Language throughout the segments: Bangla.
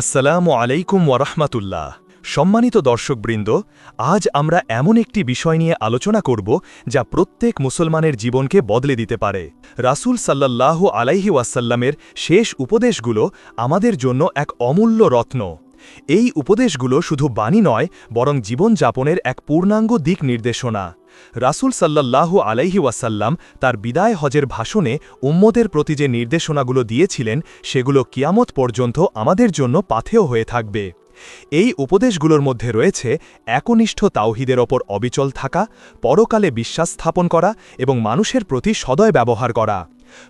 আসসালামু আলাইকুম ওয়ারহমাতুল্লাহ সম্মানিত দর্শকবৃন্দ, আজ আমরা এমন একটি বিষয় নিয়ে আলোচনা করব যা প্রত্যেক মুসলমানের জীবনকে বদলে দিতে পারে। রাসুল সাল্লাহ আলাইহি ওয়াসাল্লামের শেষ উপদেশগুলো আমাদের জন্য এক অমূল্য রত্ন। এই উপদেশগুলো শুধু বাণী নয়, বরং জীবনযাপনের এক পূর্ণাঙ্গ দিক নির্দেশনা। রাসূল সাল্লাল্লাহু আলাইহি ওয়াসাল্লাম তার বিদায় হজের ভাষণে উম্মদের প্রতি যে নির্দেশনাগুলো দিয়েছিলেন, সেগুলো কিয়ামত পর্যন্ত আমাদের জন্য পাথেয় হয়ে থাকবে। এই উপদেশগুলোর মধ্যে রয়েছে একনিষ্ঠ তাওহিদের ওপর অবিচল থাকা, পরকালে বিশ্বাস স্থাপন করা এবং মানুষের প্রতি সদয় ব্যবহার করা।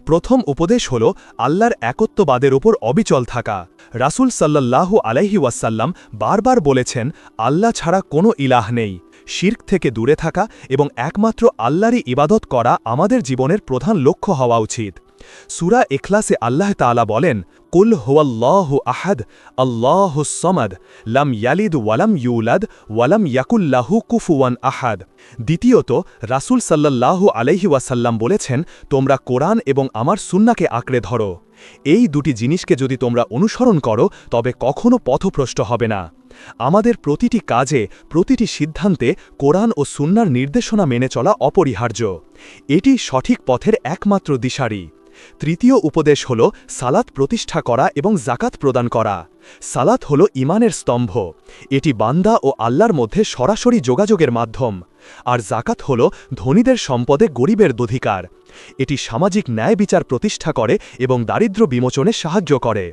প্রথম উপদেশ হল আল্লাহর একত্ববাদের ওপর অবিচল থাকা। রাসূল সাল্লাল্লাহু আলাইহি ওয়াসাল্লাম বারবার বলেছেন, আল্লাহ ছাড়া কোনো ইলাহ নেই। শির্ক থেকে দূরে থাকা এবং একমাত্র আল্লাহরই ইবাদত করা আমাদের জীবনের প্রধান লক্ষ্য হওয়া উচিত। সুরা এখলাসে আল্লাহ তাআলা বলেন, কুল হুয়াল্লাহু আহাদ, আল্লাহু সমাদ, লাম ইয়ালিদ ওয়ালাম ইউলাদ, ওয়ালাম ইয়াকুল্লাহু কুফুয়ান আহাদ। দ্বিতীয়ত, রাসূল সাল্লাল্লাহু আলাইহি ওয়াসাল্লাম বলেছেন, তোমরা কোরআন এবং আমার সুন্নাকে আঁকড়ে ধরো। এই দুটি জিনিসকে যদি তোমরা অনুসরণ করো, তবে কখনো পথভ্রষ্ট হবে না। আমাদের প্রতিটি কাজে, প্রতিটি সিদ্ধান্তে কোরআন ও সুন্নার নির্দেশনা মেনে চলা অপরিহার্য। এটি সঠিক পথের একমাত্র দিশারি। তৃতীয় উপদেশ হল সালাত প্রতিষ্ঠা করা এবং জাকাত প্রদান করা। সালাত হল ইমানের স্তম্ভ। এটি বান্দা ও আল্লাহর মধ্যে সরাসরি যোগাযোগের মাধ্যম। আর জাকাত হল ধনীদের সম্পদে গরিবের অধিকার এটি সামাজিক ন্যায় বিচার প্রতিষ্ঠা করে এবং দারিদ্র বিমোচনে সাহায্য করে।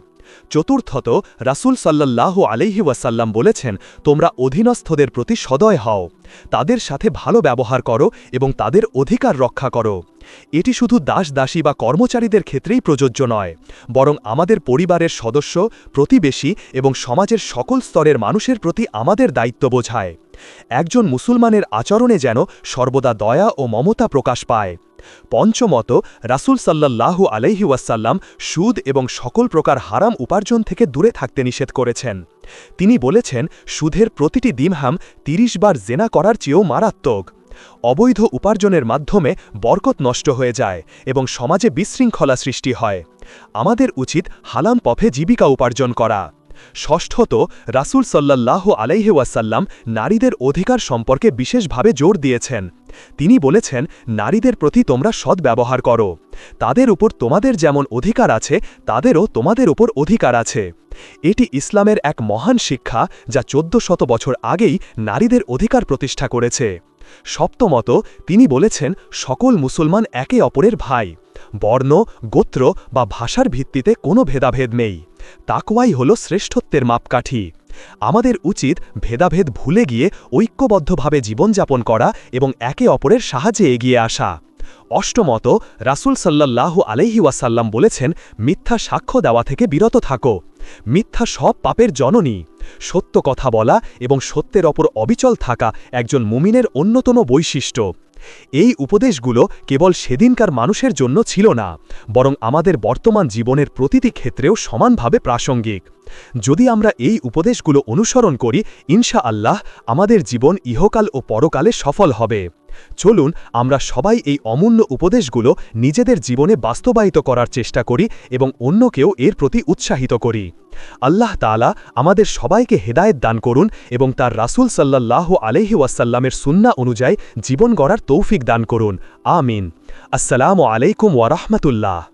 চতুর্থত রাসূল সাল্লাল্লাহু আলাইহি ওয়াসাল্লাম বলেছেন, তোমরা অধীনস্থদের প্রতি সদয় হও। তাদের সাথে ভালো ব্যবহার করো এবং তাদের অধিকার রক্ষা করো। এটি শুধু দাস দাসী বা কর্মচারীদের ক্ষেত্রেই প্রযোজ্য নয়, বরং আমাদের পরিবারের সদস্য, প্রতিবেশী এবং সমাজের সকল স্তরের মানুষের প্রতি আমাদের দায়িত্ব বোঝায়। একজন মুসলমানের আচরণে যেন সর্বদা দয়া ও মমতা প্রকাশ পায়। পঞ্চমত, রাসূল সাল্লাল্লাহু আলাইহি ওয়াসাল্লাম সুদ এবং সকল প্রকার হারাম উপার্জন থেকে দূরে থাকতে নিষেধ করেছেন। তিনি বলেছেন, সুদের প্রতিটি দিমহাম ৩০ বার জেনা করার চেয়েও মারাত্মক। অবৈধ উপার্জনের মাধ্যমে বরকত নষ্ট হয়ে যায় এবং সমাজে বিশৃঙ্খলা সৃষ্টি হয়। আমাদের উচিত হালাম পথে জীবিকা উপার্জন করা। ষষ্ঠত রাসূল সাল্লাল্লাহু আলাইহি ওয়াসাল্লাম নারীদের অধিকার সম্পর্কে বিশেষভাবে জোর দিয়েছেন। তিনি বলেছেন, নারীদের প্রতি তোমরা সৎ ব্যবহার করো। তাদের উপর তোমাদের যেমন অধিকার আছে, তাদেরও তোমাদের উপর অধিকার আছে। এটি ইসলামের এক মহান শিক্ষা যা চোদ্দ শত বছর আগেই নারীদের অধিকার প্রতিষ্ঠা করেছে। সপ্তমত, তিনি বলেছেন, সকল মুসলমান একে অপরের ভাই। বর্ণ, গোত্র বা ভাষার ভিত্তিতে কোনো ভেদাভেদ নেই। তাকওয়াই হল শ্রেষ্ঠত্বের মাপকাঠি। আমাদের উচিত ভেদাভেদ ভুলে গিয়ে ঐক্যবদ্ধভাবে জীবনযাপন করা এবং একে অপরের সাহায্যে এগিয়ে আসা। অষ্টমত, রাসূল সাল্লাল্লাহু আলাইহি ওয়াসাল্লাম বলেছেন, মিথ্যা সাক্ষ্য দেওয়া থেকে বিরত থাকো। মিথ্যা সব পাপের জননী। সত্য কথা বলা এবং সত্যের ওপর অবিচল থাকা একজন মুমিনের অন্যতম বৈশিষ্ট্য। এই উপদেশগুলো কেবল সেদিনকার মানুষের জন্য ছিল না, বরং আমাদের বর্তমান জীবনের প্রতিটি ক্ষেত্রেও সমানভাবে প্রাসঙ্গিক। যদি আমরা এই উপদেশগুলো অনুসরণ করি ইনশা আল্লাহ আমাদের জীবন ইহকাল ও পরকালে সফল হবে। চলুন, আমরা সবাই এই অমূল্য উপদেশগুলো নিজেদের জীবনে বাস্তবায়িত করার চেষ্টা করি এবং অন্যকেও এর প্রতি উৎসাহিত করি। আল্লাহ তালা আমাদের সবাইকে হেদায়েত দান করুন এবং তার রাসুল সাল্লাহ আলহি ওয়াসাল্লামের সুন্না অনুযায়ী জীবন গড়ার তৌফিক দান করুন। আমিন। আসসালামু আলাইকুম ওয়ারহমতুল্লাহ